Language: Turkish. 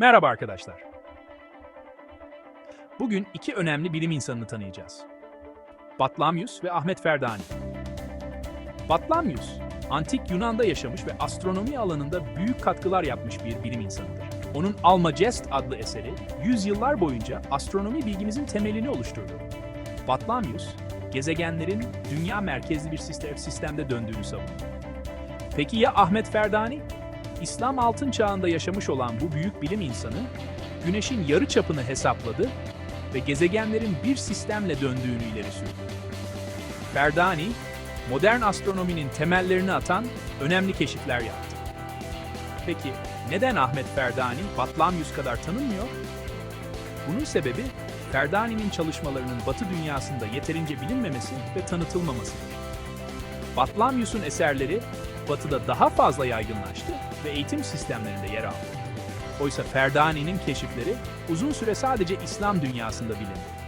Merhaba arkadaşlar. Bugün iki önemli bilim insanını tanıyacağız. Batlamyus ve Ahmet Ferdani. Batlamyus, antik Yunan'da yaşamış ve astronomi alanında büyük katkılar yapmış bir bilim insanıdır. Onun Almagest adlı eseri, yüzyıllar boyunca astronomi bilgimizin temelini oluşturdu. Batlamyus, gezegenlerin dünya merkezli bir sistem, sistemde döndüğünü savundu. Peki ya Ahmet Ferdani? İslam altın çağında yaşamış olan bu büyük bilim insanı, Güneş'in yarı çapını hesapladı ve gezegenlerin bir sistemle döndüğünü ileri sürdü. Ferdani, modern astronominin temellerini atan önemli keşifler yaptı. Peki neden Ahmet Ferdani Batlamyus kadar tanınmıyor? Bunun sebebi Ferdani'nin çalışmalarının Batı dünyasında yeterince bilinmemesi ve tanıtılmamasıdır. Batlamyus'un eserleri Batı'da daha fazla yaygınlaştı ve eğitim sistemlerinde yer aldı. Oysa Ferdani'nin keşifleri uzun süre sadece İslam dünyasında bilindi.